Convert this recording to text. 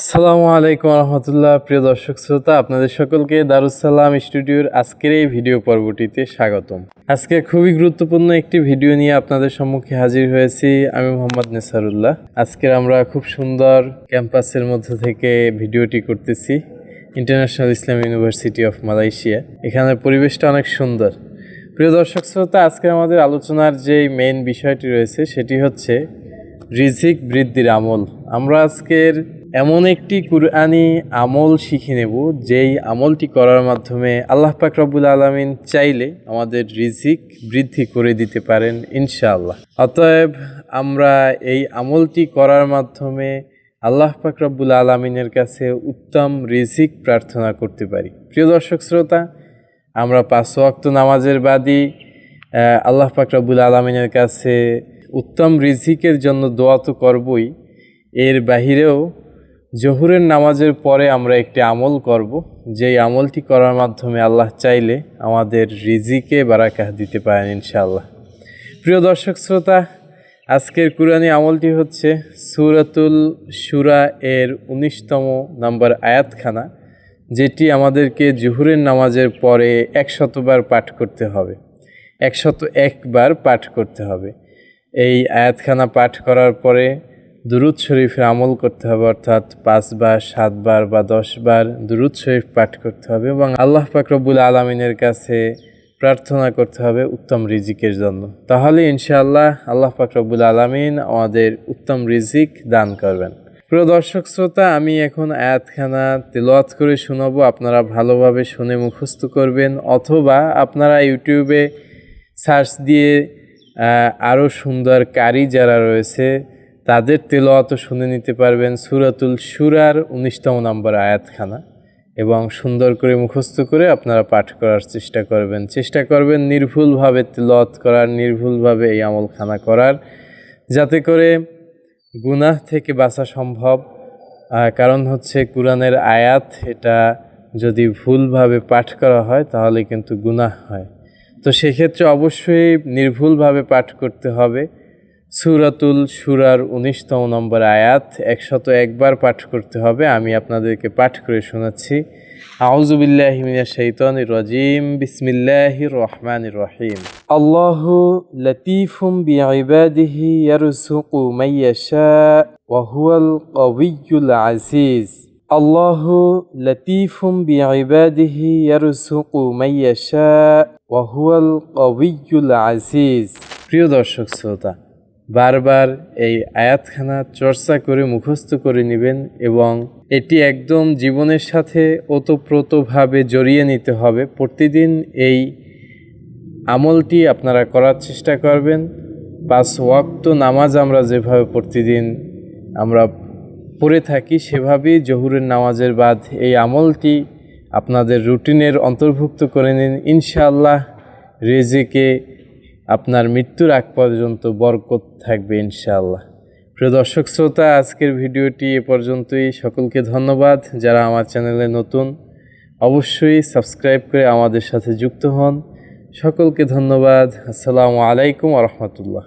আসসালামু আলাইকুম রহমতুল্লাহ, প্রিয় দর্শক শ্রোতা, আপনাদের সকলকে দারুসালাম স্টুডিওর আজকের এই ভিডিও পর্বটিতে স্বাগতম। আজকে খুবই গুরুত্বপূর্ণ একটি ভিডিও নিয়ে আপনাদের সম্মুখে হাজির হয়েছি আমি মোহাম্মদ নেসারুল্লাহ। আজকের আমরা খুব সুন্দর ক্যাম্পাসের মধ্যে থেকে ভিডিওটি করতেছি, international Islam university of Malaysia. এখানে পরিবেশটা অনেক সুন্দর। প্রিয় দর্শক শ্রোতা, আজকে আমাদের আলোচনার যে মেইন বিষয়টি রয়েছে, সেটি হচ্ছে রিজিক বৃদ্ধির আমল। আমরা আজকের এমন একটি কুরআনি আমল শিখে নেব, যেই আমলটি করার মাধ্যমে আল্লাহ পাক রব্বুল আলমিন চাইলে আমাদের রিজিক বৃদ্ধি করে দিতে পারেন, ইনশাআল্লাহ। অতএব আমরা এই আমলটি করার মাধ্যমে আল্লাহ পাক রব্বুল আলমিনের কাছে উত্তম রিজিক প্রার্থনা করতে পারি। প্রিয় দর্শক শ্রোতা, আমরা পাঁচ ওয়াক্ত নামাজের বাদী আল্লাহ পাক রব্বুল আলমিনের কাছে উত্তম রিজিকের জন্য দোয়া তো করবই। এর বাহিরেও জহুরের নামাজের পরে আমরা একটি আমল করব। যেই আমলটি করার মাধ্যমে আল্লাহ চাইলে আমাদের রিজিকে বারাকাহ দিতে পারেন ইনশাআল্লাহ। প্রিয় দর্শক শ্রোতা, আজকের কুরআনি আমলটি হচ্ছে সুরাতুল সুরা এর উনিশতম নম্বর আয়াতখানা, যেটি আমাদেরকে জুহুরের নামাজের পরে একশতবার পাঠ করতে হবে। একশত একবার পাঠ করতে হবে। এই আয়াতখানা পাঠ করার পরে দুরুদ শরীফের আমল করতে হবে, অর্থাৎ পাঁচবার, সাতবার বা দশবার দুরুদ শরীফ পাঠ করতে হবে এবং আল্লাহ পাক রব্বুল আলমিনের কাছে প্রার্থনা করতে হবে উত্তম রিজিকের জন্য। তাহলে ইনশাআল্লাহ আল্লাহ পাক রব্বুল আলমিন আমাদের উত্তম রিজিক দান করবেন। প্রিয় দর্শক শ্রোতা, আমি এখন আয়াতখানা তেলাওয়াত করে শোনাবো। আপনারা ভালোভাবে শুনে মুখস্থ করবেন অথবা আপনারা ইউটিউবে সার্চ দিয়ে আরও সুন্দর কারি যারা রয়েছে তাদের তেলাওয়াতও শুনে নিতে পারবেন সুরাতুল সুরার উনিশতম নম্বর আয়াতখানা এবং সুন্দর করে মুখস্থ করে আপনারা পাঠ করার চেষ্টা করবেন। চেষ্টা করবেন নির্ভুলভাবে তেলাওয়াত করার, নির্ভুলভাবে এই আমলখানা করার, যাতে করে গুনাহ থেকে বাঁচা সম্ভব। কারণ হচ্ছে কোরআনের আয়াত, এটা যদি ভুলভাবে পাঠ করা হয়, তাহলে কিন্তু গুনাহ হয়। তো সেক্ষেত্রে অবশ্যই নির্ভুলভাবে পাঠ করতে হবে। সুরাতুল সুরার উনিশতম নম্বর আয়াত, একশত একবার পাঠ করতে হবে। আমি আপনাদেরকে পাঠ করে শোনাচ্ছি। আউজুবিল্লাহিমিনা শৈতানির রাজিম। বিসমিল্লাহির রহমানির রহিম। আল্লাহ লতিফুম বিইবাদিহি ইয়ারযুকু মান ইয়াশা ওয়া হুয়াল কাবিয়্যুল আজিজ। আল্লাহ লতিফুম বিইবাদিহি ইয়ারযুকু মান ইয়াশা ওয়া হুয়াল কাবিয়্যুল আজিজ। প্রিয় দর্শক, শ্রোতা বারবার এই আয়াতখানা চর্চা করে মুখস্থ করে নেবেন এবং এটি একদম জীবনের সাথে ওতপ্রোতভাবে জড়িয়ে নিতে হবে। প্রতিদিন এই আমলটি আপনারা করার চেষ্টা করবেন। পাঁচ ওয়াক্ত নামাজ আমরা যেভাবে প্রতিদিন আমরা পড়ে থাকি, সেভাবেই জহুরের নামাজের বাদ এই আমলটি আপনাদের রুটিনের অন্তর্ভুক্ত করে নিন। ইনশাআল্লাহ রেজেকে আপনার মৃত্যুর আগ পর্যন্ত বরকত থাকবে ইনশাআল্লাহ। প্রিয় দর্শক শ্রোতা, আজকের ভিডিওটি এ পর্যন্তই। সকলকে ধন্যবাদ। যারা আমার চ্যানেলে নতুন, অবশ্যই সাবস্ক্রাইব করে আমাদের সাথে যুক্ত হন। সকলকে ধন্যবাদ। আসসালামু আলাইকুম রহমতুল্লাহ।